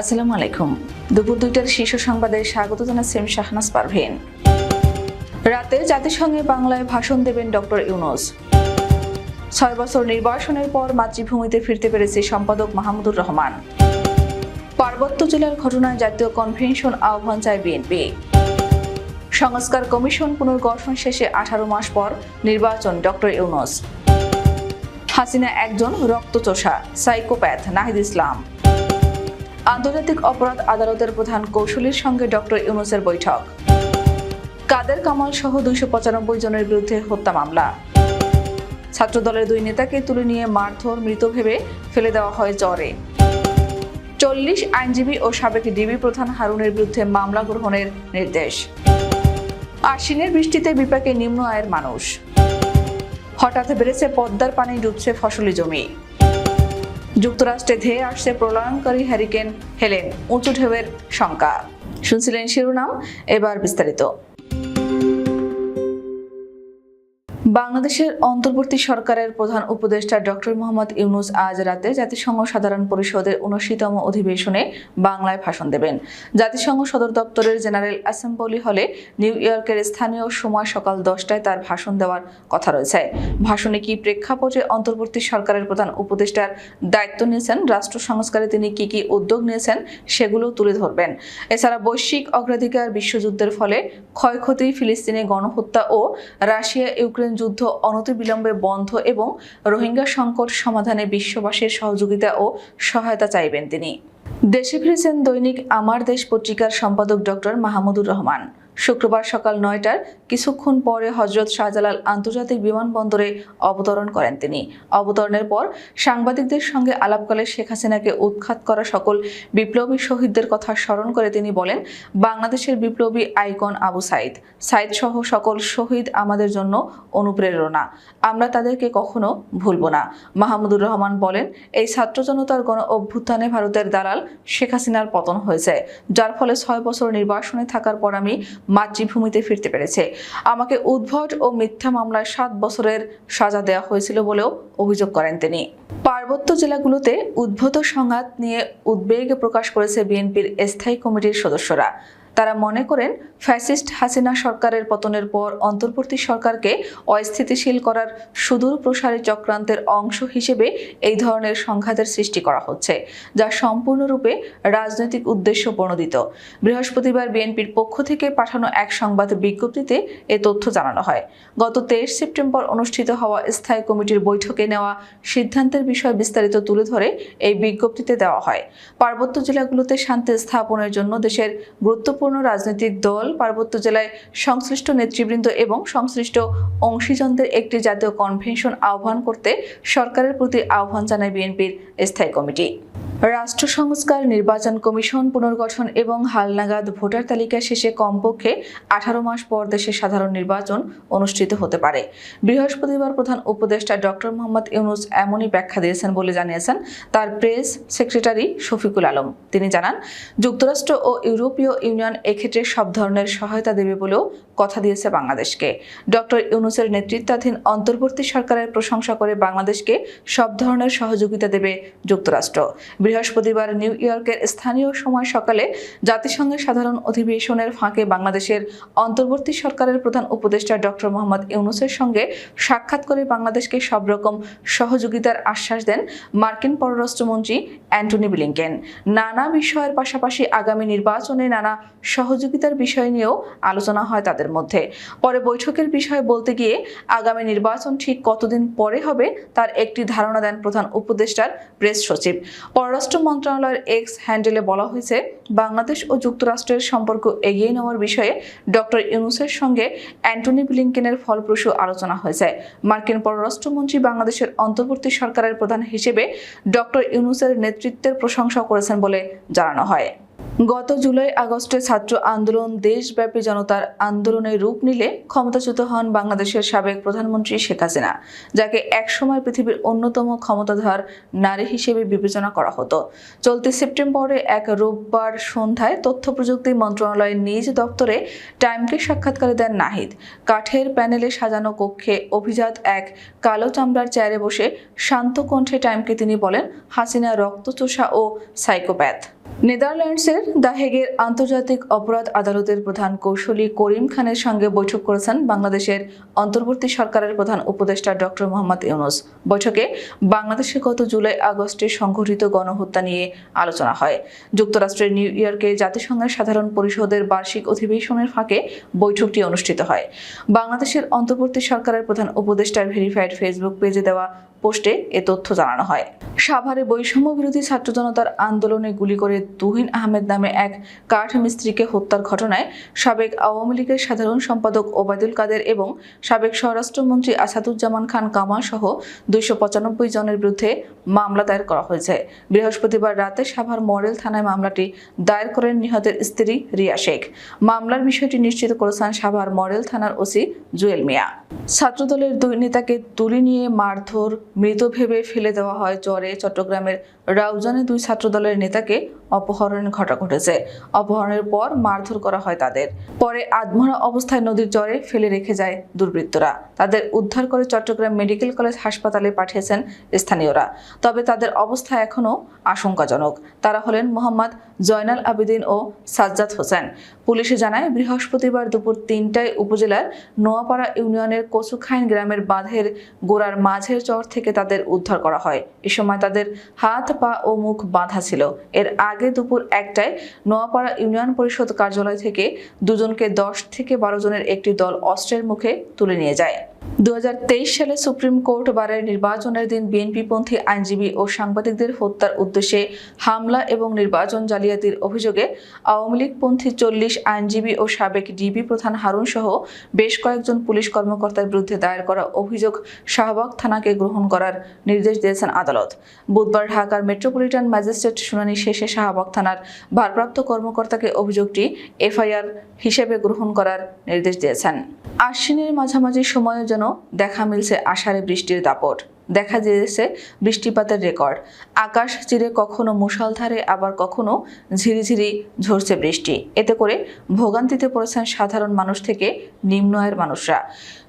আসসালামু আলাইকুম। দুপুর দুইটার শীর্ষ সংবাদে স্বাগত জানাচ্ছি আমি শাহনাজ পারভিন। রাতে জাতিসংঘে বাংলায় ভাষণ দেবেন ডক্টর ইউনুস। ছয় বছর নির্বাসনের পর মাতৃভূমিতে ফিরতে পেরেছে সম্পাদক মাহমুদুর রহমান। পার্বত্য জেলার ঘটনায় জাতীয় কনভেনশন আহ্বান চায় বিএনপি। সংস্কার কমিশন পুনর্গঠন শেষে আঠারো মাস পর নির্বাচন ডক্টর ইউনুস। হাসিনা একজন রক্তচোষা, সাইকোপ্যাথ, নাহিদ ইসলাম। আন্তর্জাতিক অপরাধ আদালতের প্রধান কৌশলীর সঙ্গে ডক্টর ইউনুসের বৈঠক। কাদের কামাল সহ দুইশো পঁচানব্বই জনের বিরুদ্ধে হত্যা মামলা। ছাত্রদলের দুই নেতাকে তুলে নিয়ে মারধর মৃত ভেবে ফেলে দেওয়া হয় জ্বরে। চল্লিশ আইনজীবী ও সাবেক ডিবি প্রধান হারুনের বিরুদ্ধে মামলা গ্রহণের নির্দেশ। আশ্বিনের বৃষ্টিতে বিপাকে নিম্ন আয়ের মানুষ। হঠাৎ বেড়েছে পদ্মার পানি, ডুবছে ফসলি জমি। যুক্তরাষ্ট্রে ধেয়ে আসছে প্রলয়ঙ্কারী হ্যারিকেন হেলেন উঁচু ঢেউয়ের শঙ্কা শুনছিলেন শিরোনাম এবার বিস্তারিত। বাংলাদেশের অন্তর্বর্তী সরকারের প্রধান উপদেষ্টা ডক্টর মোহাম্মদ ইউনুস আজ রাতে জাতিসংঘ সাধারণ পরিষদের উনশিতম অধিবেশনে বাংলায় ভাষণ দেবেন। জাতিসংঘ সদর দপ্তরের জেনারেল অ্যাসেম্বলি হলে নিউ ইয়র্কের স্থানীয় সময় সকাল দশটায় তার ভাষণ দেওয়ার কথা রয়েছে। ভাষণে কি প্রেক্ষাপটে অন্তর্বর্তী সরকারের প্রধান উপদেষ্টার দায়িত্ব নিয়েছেন, রাষ্ট্র সংস্কারে তিনি কি কি উদ্যোগ নিয়েছেন সেগুলো তুলে ধরবেন। এছাড়া বৈশ্বিক অগ্রাধিকার বিশ্বযুদ্ধের ফলে ক্ষয়ক্ষতি ফিলিস্তিনে গণহত্যা ও রাশিয়া ইউক্রেন যুদ্ধ অনতিবিলম্বে বন্ধ এবং রোহিঙ্গা সংকট সমাধানে বিশ্ববাসীর সহযোগিতা ও সহায়তা চাইবেন তিনি। দেশে ফিরেছেন দৈনিক আমার দেশ পত্রিকার সম্পাদক ডক্টর মাহমুদুর রহমান। শুক্রবার সকাল নয়টার কিছুক্ষণ পরে হজরত শাহজালাল আন্তর্জাতিক বিমানবন্দরে অবতরণ করেন তিনি। অবতরণের পর সাংবাদিকদের সঙ্গে আলাপকালে শেখ হাসিনাকে উৎখাত করা সকল বিপ্লবী শহীদদের কথা স্মরণ করে তিনি বলেন, বাংলাদেশের বিপ্লবী আইকন আবু সাইদ। সাইদ সহ সকল শহীদ আমাদের জন্য অনুপ্রেরণা। আমরা তাদেরকে কখনো ভুলব না। মাহমুদুর রহমান বলেন, এই ছাত্র জনতার গণ অভ্যুত্থানে ভারতের দালাল শেখ হাসিনার পতন হয়েছে। যার ফলে ছয় বছর নির্বাসনে থাকার পর আমি মাতৃভূমিতে ফিরতে পেরেছে। আমাকে উদ্ভট ও মিথ্যা মামলায় সাত বছরের সাজা দেওয়া হয়েছিল বলেও অভিযোগ করেন তিনি। পার্বত্য জেলাগুলোতে উদ্ভূত সংঘাত নিয়ে উদ্বেগ প্রকাশ করেছে বিএনপির স্থায়ী কমিটির সদস্যরা। তারা মনে করেন ফ্যাসিস্ট হাসিনা সরকারের পতনের পর অন্তর্বর্তী সরকারকে অস্থিতিশীল করার সুদূর প্রসারী চক্রান্তের অংশ হিসেবে এই ধরনের সংঘাতের সৃষ্টি করা হচ্ছে, যা সম্পূর্ণরূপে রাজনৈতিক উদ্দেশ্য প্রণোদিত। বৃহস্পতিবার বিএনপির পক্ষ থেকে পাঠানো এক সংবাদ বিজ্ঞপ্তিতে এ তথ্য জানানো হয়। গত তেইশ সেপ্টেম্বর অনুষ্ঠিত হওয়া স্থায়ী কমিটির বৈঠকে নেওয়া সিদ্ধান্তের বিষয় বিস্তারিত তুলে ধরে এই বিজ্ঞপ্তিতে দেওয়া হয়। পার্বত্য জেলাগুলোতে শান্তি স্থাপনের জন্য দেশের গুরুত্বপূর্ণ রাজনৈতিক দল পার্বত্য জেলায় সংশ্লিষ্ট নেতৃবৃন্দ এবং সংশ্লিষ্ট অংশীজনদের একটি জাতীয় কনভেনশন আহ্বান করতে সরকারের প্রতি আহ্বান জানায় বিএনপির স্থায়ী কমিটি। রাষ্ট্র সংস্কার নির্বাচন কমিশন পুনর্গঠন এবং হালনাগাদ ভোটার তালিকা শেষে কমপক্ষে আঠারো মাস পর দেশে সাধারণ নির্বাচন অনুষ্ঠিত হতে পারে। বৃহস্পতিবার প্রধান উপদেষ্টা ডক্টর মোহাম্মদ ইউনুস এমনই ব্যাখ্যা দিয়েছেন বলে জানিয়েছেন তার প্রেস সেক্রেটারি শফিকুল আলম। তিনি জানান, যুক্তরাষ্ট্র ও ইউরোপীয় ইউনিয়ন এক্ষেত্রে সব ধরনের সহায়তা দেবে বলেও কথা দিয়েছে বাংলাদেশকে। ডক্টর ইউনুসের নেতৃত্বাধীন অন্তর্বর্তী সরকারের প্রশংসা করে বাংলাদেশকে সব ধরনের সহযোগিতা দেবে যুক্তরাষ্ট্র। বৃহস্পতিবার নিউ ইয়র্কের স্থানীয় সময় সকালে জাতিসংঘের সাধারণ অধিবেশনের ফাঁকে বাংলাদেশের অন্তর্বর্তী সরকারের প্রধান উপদেষ্টা ডক্টর মোহাম্মদ ইউনুসের সঙ্গে সাক্ষাৎ করে বাংলাদেশকে সব রকম সহযোগিতার আশ্বাস দেন মার্কিন পররাষ্ট্রমন্ত্রী অ্যান্টনি ব্লিংকেন। নানা বিষয়ের পাশাপাশি আগামী নির্বাচনে নানা সহযোগিতার বিষয় নিয়েও আলোচনা হয় তাদের মধ্যে। পরে বৈঠকের বিষয়ে বলতে গিয়ে আগামী নির্বাচন ঠিক কতদিন পরে হবে তার একটি ধারণা দেন প্রধান উপদেষ্টার প্রেস সচিব। পররাষ্ট্র মন্ত্রণালয়ের এক্স হ্যান্ডেলে বলা হয়েছে, বাংলাদেশ ও যুক্তরাষ্ট্রের সম্পর্ক এগিয়ে নেওয়ার বিষয়ে ডক্টর ইউনুসের সঙ্গে অ্যান্টনি ব্লিংকেনের ফলপ্রসূ আলোচনা হয়েছে। মার্কিন পররাষ্ট্রমন্ত্রী বাংলাদেশের অন্তর্বর্তী সরকারের প্রধান হিসেবে ডক্টর ইউনুসের নেতৃত্বের প্রশংসা করেছেন বলে জানানো হয়। গত জুলাই আগস্টে ছাত্র আন্দোলন, দেশব্যাপী জনতার আন্দোলনে রূপ নিলে ক্ষমতাচ্যুত হন বাংলাদেশের সাবেক প্রধানমন্ত্রী শেখ হাসিনা, যাকে একসময় পৃথিবীর অন্যতম ক্ষমতাধর নারী হিসেবে বিবেচনা করা হতো। চলতি সেপ্টেম্বরে এক রোববার সন্ধ্যায় তথ্য প্রযুক্তি মন্ত্রণালয়ের নিজ দপ্তরে টাইমকে সাক্ষাৎকারে দেন নাহিদ। কাঠের প্যানেলে সাজানো কক্ষে অভিজাত এক কালো চামড়ার চেয়ারে বসে শান্ত কণ্ঠে টাইমকে তিনি বলেন, হাসিনা রক্তচোষা ও সাইকোপ্যাথ। নেদারল্যান্ডসের দ্য হেগের আন্তর্জাতিক অপরাধ আদালতের প্রধান কৌশলী করিম খানের সঙ্গে বৈঠক করেছেন বাংলাদেশের অন্তর্বর্তী সরকারের প্রধান উপদেষ্টা ডক্টর মোহাম্মদ ইউনুস। বৈঠকে বাংলাদেশে গত জুলাই আগস্টে সংঘটিত গণহত্যা নিয়ে আলোচনা হয়। যুক্তরাষ্ট্রের নিউ ইয়র্কে জাতিসংঘের সাধারণ পরিষদের বার্ষিক অধিবেশনের ফাঁকে বৈঠকটি অনুষ্ঠিত হয়। বাংলাদেশের অন্তর্বর্তী সরকারের প্রধান উপদেষ্টার ভেরিফাইড ফেসবুক পেজে দেওয়া পোস্টে এ তথ্য জানানো হয়। সাভারে বৈষম্য বিরোধী ছাত্র জনতার আন্দোলনে গুলি করে তুহিন আহমেদ নামে এক কাঠ মিস্ত্রিকে হত্যার ঘটনায় সাবেক আওয়ামী লীগের সাধারণ সম্পাদক ওবায়দুল কাদের এবং সাবেক স্বরাষ্ট্রমন্ত্রী আসাদুজ্জামান খান কামা সহ দুইশো পঁচানব্বই জনের বিরুদ্ধে মামলা দায়ের করা হয়েছে। বৃহস্পতিবার রাতে সাভার মডেল থানায় মামলাটি দায়ের করেন নিহতের স্ত্রী রিয়া শেখ। মামলার বিষয়টি নিশ্চিত করেছেন সাভার মডেল থানার ওসি জুয়েল মিয়া। ছাত্রদলের দুই নেতাকে তুলে নিয়ে মারধর মৃত ভেবে ফেলে দেওয়া হয় জ্বরে। চট্টগ্রামের রাউজানে দুই ছাত্রদলের নেতাকে অপহরণের ঘটনা ঘটেছে। অপহরণের পর মারধর করা হয় তাদের। পরে আধমরা অবস্থায় নদীর জ্বরে ফেলে রেখে যায় দুর্বৃত্তরা। তাদের উদ্ধার করে চট্টগ্রাম মেডিকেল কলেজ হাসপাতালে পাঠিয়েছেন স্থানীয়রা। তবে তাদের অবস্থা এখনও আশঙ্কাজনক। তারা হলেন মোহাম্মদ জয়নাল আবেদিন ও সাজ্জাদ হোসেন। পুলিশে জানায়, বৃহস্পতিবার দুপুর তিনটায় উপজেলার নোয়াপাড়া ইউনিয়নের কচুখাইন গ্রামের বাঁধের গোড়ার মাঝের চর থেকে তাদের উদ্ধার করা হয়। এ সময় তাদের হাত, পা ও মুখ বাঁধা ছিল। এর আগে দুপুর একটায় নোয়াপাড়া ইউনিয়ন পরিষদ কার্যালয় থেকে দুজনকে দশ থেকে বারো জনের একটি দল অস্ত্রের মুখে তুলে নিয়ে যায়। দু হাজার তেইশ সালে সুপ্রিম কোর্ট বারের নির্বাচনের দিন বিএনপিপন্থী আইনজীবী ও সাংবাদিকদের হত্যার উদ্দেশ্যে হামলা এবং নির্বাচন জালিয়াতির অভিযোগে আওয়ামী লীগপন্থী চল্লিশ আইনজীবী ও সাবেক ডিবি প্রধান হারুন সহ বেশ কয়েকজন পুলিশ কর্মকর্তার বিরুদ্ধে দায়ের করা অভিযোগ শাহবাগ থানাকে গ্রহণ করার নির্দেশ দিয়েছেন আদালত। বুধবার ঢাকার মেট্রোপলিটন ম্যাজিস্ট্রেট শুনানি শেষে শাহবাগ থানার ভারপ্রাপ্ত কর্মকর্তাকে অভিযোগটি এফআইআর হিসেবে গ্রহণ করার নির্দেশ দিয়েছেন। আশ্বিনের মাঝামাঝি সময়ে যেন দেখা মিলছে আষাঢ়ে বৃষ্টির দাপট। দেখা দিয়েছে বৃষ্টিপাতের রেকর্ড। আকাশ চিরে কখনো মুষলধারে, আবার কখনো ঝিরিঝিরি ঝরছে বৃষ্টি। এতে করে ভোগান্তিতে পড়েছেন সাধারণ মানুষ থেকে নিম্ন আয়ের মানুষরা।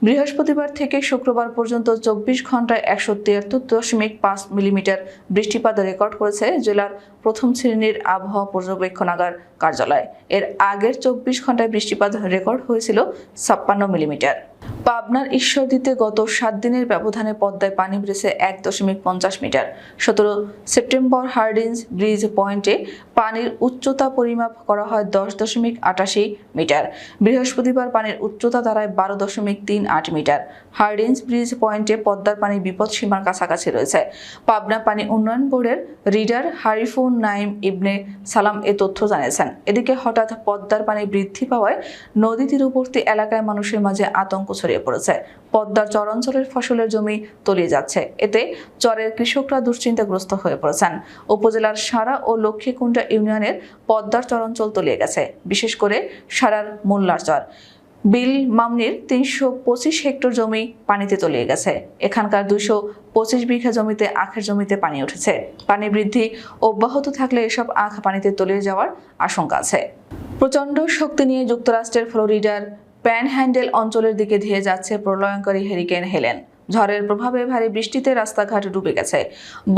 বৃহস্পতিবার থেকে শুক্রবার পর্যন্ত চব্বিশ ঘন্টায় একশো তিয়াত্তর দশমিক পাঁচ মিলিমিটার বৃষ্টিপাত রেকর্ড করেছে জেলার প্রথম শ্রেণির আবহাওয়া পর্যবেক্ষণাগার কার্যালয়। এর আগের চব্বিশ ঘন্টায় বৃষ্টিপাত রেকর্ড হয়েছিল ছাপ্পান্ন মিলিমিটার। পাবনার ঈশ্বরদীতে গত সাত দিনের ব্যবধানে পদ্মায় পানি বেড়েছে এক দশমিক পঞ্চাশ মিটার। সতেরো সেপ্টেম্বর হার্ডিন্স ব্রিজ পয়েন্টে পানির উচ্চতা পরিমাপ করা হয় দশ দশমিক আটাশি মিটার। বৃহস্পতিবার পানির উচ্চতা দাঁড়ায় বারো দশমিক তিন আট মিটার। হার্ডিন্স ব্রিজ পয়েন্টে পদ্মার পানি বিপদ সীমার কাছাকাছি রয়েছে। পাবনা পানি উন্নয়ন বোর্ডের রিডার হারিফুন নাইম ইবনে সালাম এ তথ্য জানিয়েছেন। এদিকে হঠাৎ পদ্মার পানি বৃদ্ধি পাওয়ায় নদী তীরবর্তী এলাকায় মানুষের মাঝে আতঙ্ক ছড়িয়ে পড়েছে। পদ্মার চরাঞ্চলের ফসলের জমি তলিয়ে যাচ্ছে। এতে চরের কৃষকরা দুশ্চিন্তাগ্রস্ত হয়ে পড়েছেন। উপজেলার সারা ও লক্ষ্মীকুণ্ডা ইউনিয়নের পদ্মার চরাঞ্চল তলিয়ে গেছে, বিশেষ করে সারার মোল্লার চর। বিল মামনির তিনশো পঁচিশ হেক্টর জমি পানিতে তলিয়ে গেছে। এখানকার দুশো পঁচিশ বিঘা জমিতে আখের জমিতে পানি উঠেছে। পানি বৃদ্ধি অব্যাহত থাকলে এসব আখ পানিতে তলিয়ে যাওয়ার আশঙ্কা আছে। প্রচণ্ড শক্তি নিয়ে যুক্তরাষ্ট্রের ফ্লোরিডার প্যানহ্যান্ডেল অঞ্চলের দিকে ধেয়ে যাচ্ছে প্রলয়ঙ্করী হেরিকেন হেলেন। ঝড়ের প্রভাবে ভারী বৃষ্টিতে রাস্তাঘাট ডুবে গেছে।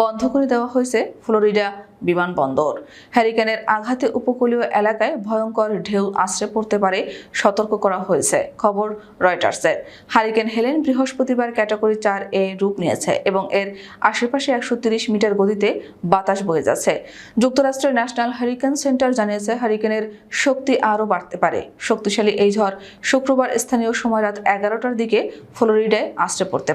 বন্ধ করে দেওয়া হয়েছে ফ্লোরিডা বিমানবন্দর। হ্যারিকেনের আঘাতে উপকূলীয় এলাকায় ভয়ঙ্কর ঢেউ আশ্রে পড়তে পারে সতর্ক করা হয়েছে, খবর রয়টার্সের। হারিকেন হেলেন বৃহস্পতিবার ক্যাটাগরি চার এ রূপ নিয়েছে এবং এর আশেপাশে একশো মিটার গতিতে বাতাস বয়ে যাচ্ছে। যুক্তরাষ্ট্রের ন্যাশনাল হারিকেন সেন্টার জানিয়েছে হারিকেনের শক্তি আরও বাড়তে পারে। শক্তিশালী এই ঝড় শুক্রবার স্থানীয় সময় রাত এগারোটার দিকে ফ্লোরিডায় আশ্রে পড়তে